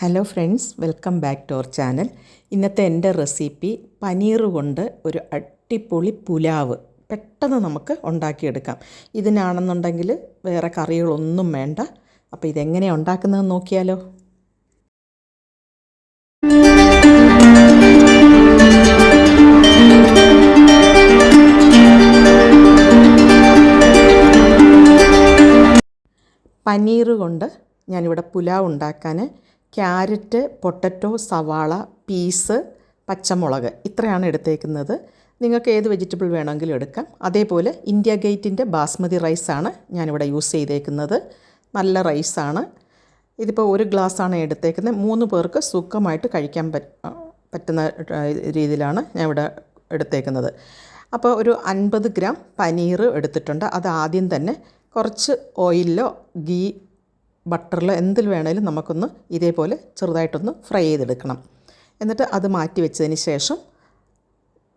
Hello friends welcome back to our channel ഇന്നത്തെ എന്റെ recipe paneer കൊണ്ട് ഒരു അടിപൊളി പുലാവ് പെട്ടെന്ന് നമുക്ക് ഉണ്ടാക്കിയെടുക്കാം. ഇതിനാണെന്നുണ്ടെങ്കിൽ വേറെ കറികളൊന്നും വേണ്ട. അപ്പോൾ ഇതെങ്ങനെയാണ് ഉണ്ടാക്കുന്നതെന്ന് നോക്കിയാലോ? പനീർ കൊണ്ട് ഞാനിവിടെ പുലാവ് ഉണ്ടാക്കാൻ ക്യാരറ്റ് പൊട്ടറ്റോ സവാള പീസ് പച്ചമുളക് ഇത്രയാണ് എടുത്തേക്കുന്നത്. നിങ്ങൾക്ക് ഏത് വെജിറ്റബിൾ വേണമെങ്കിലും എടുക്കാം. അതേപോലെ ഇന്ത്യ ഗേറ്റിന്റെ ബാസ്മതി റൈസാണ് ഞാനിവിടെ യൂസ് ചെയ്തേക്കുന്നത്. നല്ല റൈസാണ്. ഇതിപ്പോൾ ഒരു ഗ്ലാസ്സാണ് എടുത്തേക്കുന്നത്. മൂന്ന് പേർക്ക് സുഖമായിട്ട് കഴിക്കാൻ പറ്റുന്ന രീതിയിലാണ് ഞാൻ ഇവിടെ എടുത്തേക്കുന്നത്. അപ്പോൾ ഒരു അൻപത് ഗ്രാം പനീർ എടുത്തിട്ടുണ്ട്. അത് ആദ്യം തന്നെ കുറച്ച് ഓയിലിലോ ഗീ ബട്ടറിലോ എന്തിൽ വേണേലും നമുക്കൊന്ന് ഇതേപോലെ ചെറുതായിട്ടൊന്ന് ഫ്രൈ ചെയ്തെടുക്കണം. എന്നിട്ട് അത് മാറ്റി വെച്ചതിന് ശേഷം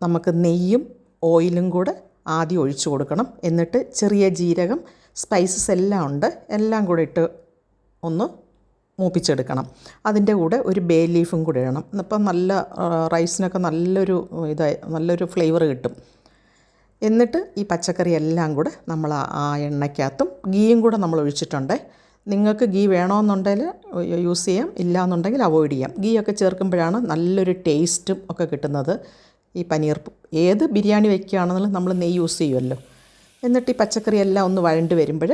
നമുക്ക് നെയ്യും ഓയിലും കൂടെ ആദ്യം ഒഴിച്ചു കൊടുക്കണം. എന്നിട്ട് ചെറിയ ജീരകം സ്പൈസസ് എല്ലാം ഉണ്ട്. എല്ലാം കൂടെ ഇട്ട് ഒന്ന് മൂപ്പിച്ചെടുക്കണം. അതിന്റെ കൂടെ ഒരു ബേ ലീഫും കൂടെ ഇടണം. അപ്പം നല്ല റൈസിനൊക്കെ നല്ലൊരു ഇതായി നല്ലൊരു ഫ്ലേവർ കിട്ടും. എന്നിട്ട് ഈ പച്ചക്കറി എല്ലാം കൂടെ നമ്മൾ ആ എണ്ണയ്ക്കകത്തും ഗീയും കൂടെ നമ്മൾ ഒഴിച്ചിട്ടുണ്ട്. നിങ്ങൾക്ക് ഗീ വേണമെന്നുണ്ടെങ്കിൽ യൂസ് ചെയ്യാം. ഇല്ല എന്നുണ്ടെങ്കിൽ അവോയ്ഡ് ചെയ്യാം. ഗീ ഒക്കെ ചേർക്കുമ്പോഴാണ് നല്ലൊരു ടേസ്റ്റും ഒക്കെ കിട്ടുന്നത്. ഈ പനീർ ഏത് ബിരിയാണി വയ്ക്കുകയാണെങ്കിലും നമ്മൾ നെയ്യ് യൂസ് ചെയ്യുമല്ലോ. എന്നിട്ട് ഈ പച്ചക്കറി എല്ലാം ഒന്ന് വഴണ്ട് വരുമ്പോൾ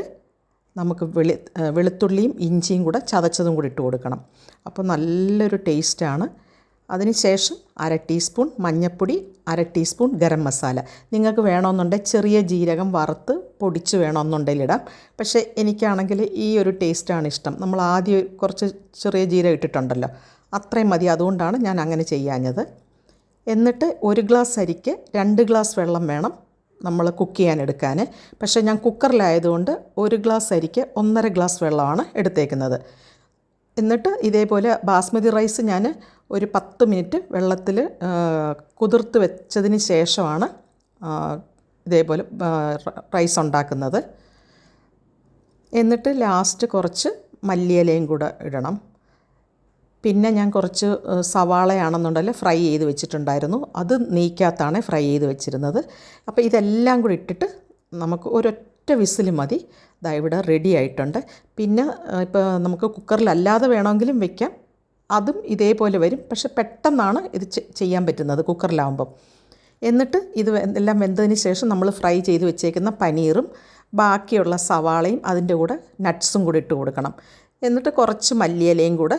നമുക്ക് വെളി വെളുത്തുള്ളിയും ഇഞ്ചിയും കൂടെ ചതച്ചതും കൂടി ഇട്ട് കൊടുക്കണം. അപ്പോൾ നല്ലൊരു ടേസ്റ്റാണ്. അതിനുശേഷം അര ടീസ്പൂൺ മഞ്ഞൾപ്പൊടി അര ടീസ്പൂൺ ഗരം മസാല. നിങ്ങൾക്ക് വേണമെന്നുണ്ടെങ്കിൽ ചെറിയ ജീരകം വറുത്ത് പൊടിച്ച് വേണമെന്നുണ്ടെങ്കിൽ ഇടാം. പക്ഷേ എനിക്കാണെങ്കിൽ ഈ ഒരു ടേസ്റ്റാണ് ഇഷ്ടം. നമ്മൾ ആദ്യം കുറച്ച് ചെറിയ ജീരകം ഇട്ടിട്ടുണ്ടല്ലോ. അത്രയും മതി. അതുകൊണ്ടാണ് ഞാൻ അങ്ങനെ ചെയ്യാഞ്ഞത്. എന്നിട്ട് ഒരു ഗ്ലാസ് അരിക്ക് രണ്ട് ഗ്ലാസ് വെള്ളം വേണം നമ്മൾ കുക്ക് ചെയ്യാൻ എടുക്കാൻ. പക്ഷേ ഞാൻ കുക്കറിലായതുകൊണ്ട് ഒരു ഗ്ലാസ് അരിക്ക് ഒന്നര ഗ്ലാസ് വെള്ളമാണ് എടുത്തേക്കുന്നത്. എന്നിട്ട് ഇതേപോലെ ബാസ്മതി റൈസ് ഞാൻ ഒരു പത്ത് മിനിറ്റ് വെള്ളത്തിൽ കുതിർത്ത് വെച്ചതിന് ശേഷമാണ് ഇതേപോലെ റൈസ് ഉണ്ടാക്കുന്നത്. എന്നിട്ട് ലാസ്റ്റ് കുറച്ച് മല്ലിയിലയും കൂടെ ഇടണം. പിന്നെ ഞാൻ കുറച്ച് സവാളയാണെന്നുണ്ടെങ്കിൽ ഫ്രൈ ചെയ്ത് വെച്ചിട്ടുണ്ടായിരുന്നു. അത് നീക്കാത്താണ് ഫ്രൈ ചെയ്ത് വെച്ചിരുന്നത്. അപ്പോൾ ഇതെല്ലാം കൂടി ഇട്ടിട്ട് നമുക്ക് ഒരൊറ്റ വിസിൽ മതി. ഇതാ ഇവിടെ റെഡി ആയിട്ടുണ്ട്. പിന്നെ ഇപ്പോൾ നമുക്ക് കുക്കറിലല്ലാതെ വേണമെങ്കിലും വെക്കാം. അതും ഇതേപോലെ വരും. പക്ഷെ പെട്ടെന്നാണ് ഇത് ചെയ്യാൻ പറ്റുന്നത് കുക്കറിലാവുമ്പം എന്നിട്ട് ഇത് എല്ലാം വെന്തതിന് ശേഷം നമ്മൾ ഫ്രൈ ചെയ്ത് വെച്ചേക്കുന്ന പനീറും ബാക്കിയുള്ള സവാളയും അതിന്റെ കൂടെ നട്ട്സും കൂടി ഇട്ട് കൊടുക്കണം. എന്നിട്ട് കുറച്ച് മല്ലിയിലയും കൂടെ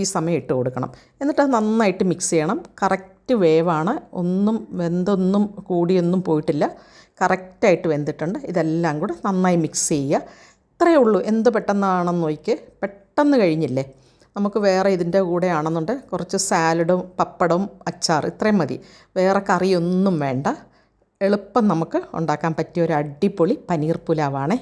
ഈ സമയം ഇട്ട് കൊടുക്കണം. എന്നിട്ട് അത് നന്നായിട്ട് മിക്സ് ചെയ്യണം. കറക്റ്റ് വേവാണ്. ഒന്നും വെന്തൊന്നും കൂടിയൊന്നും പോയിട്ടില്ല. കറക്റ്റായിട്ട് വെന്തിട്ടുണ്ട്. ഇതെല്ലാം കൂടെ നന്നായി മിക്സ് ചെയ്യുക. ഇത്രയേ ഉള്ളൂ. എന്ത് പെട്ടെന്നാണെന്ന് നോക്കി പെട്ടെന്ന് കഴിഞ്ഞില്ലേ? നമുക്ക് വേറെ ഇതിന്റെ കൂടെ ആണെന്നുണ്ട് കുറച്ച് സാലഡും പപ്പടവും അച്ചാർ ഇത്രയും മതി. വേറെ കറിയൊന്നും വേണ്ട. എളുപ്പം നമുക്ക് ഉണ്ടാക്കാൻ പറ്റിയ ഒരു അടിപൊളി പനീർ പുലാവാണേ.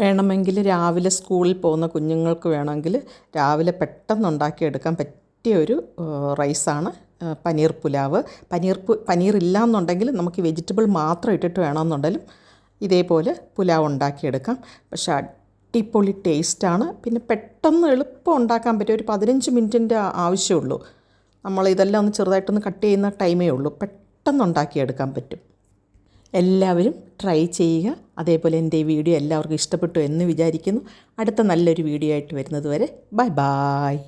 വേണമെങ്കിൽ രാവിലെ സ്കൂളിൽ പോകുന്ന കുഞ്ഞുങ്ങൾക്ക് വേണമെങ്കിൽ രാവിലെ പെട്ടെന്ന് ഉണ്ടാക്കിയെടുക്കാൻ പറ്റിയ ഒരു റൈസാണ് പനീർ പുലാവ്. പനീർ പു പനീർ ഇല്ല എന്നുണ്ടെങ്കിൽ നമുക്ക് വെജിറ്റബിൾ മാത്രം ഇട്ടിട്ട് വേണമെന്നുണ്ടെങ്കിലും ഇതേപോലെ പുലാവ് ഉണ്ടാക്കിയെടുക്കാം. പക്ഷേ അടിപൊളി ടേസ്റ്റാണ്. പിന്നെ പെട്ടെന്ന് എളുപ്പം ഉണ്ടാക്കാൻ പറ്റിയ ഒരു പതിനഞ്ച് മിനിറ്റിന്റെ ആവശ്യമുള്ളൂ. നമ്മൾ ഇതെല്ലാം ഒന്ന് ചെറുതായിട്ടൊന്ന് കട്ട് ചെയ്യുന്ന ടൈമേ ഉള്ളൂ. പെട്ടെന്ന് ഉണ്ടാക്കിയെടുക്കാൻ പറ്റും. എല്ലാവരും ട്രൈ ചെയ്യുക. അതേപോലെ എന്റെ ഈ വീഡിയോ എല്ലാവർക്കും ഇഷ്ടപ്പെട്ടു എന്ന് വിചാരിക്കുന്നു. അടുത്ത നല്ലൊരു വീഡിയോ ആയിട്ട് വരുന്നത് വരെ. Bye bye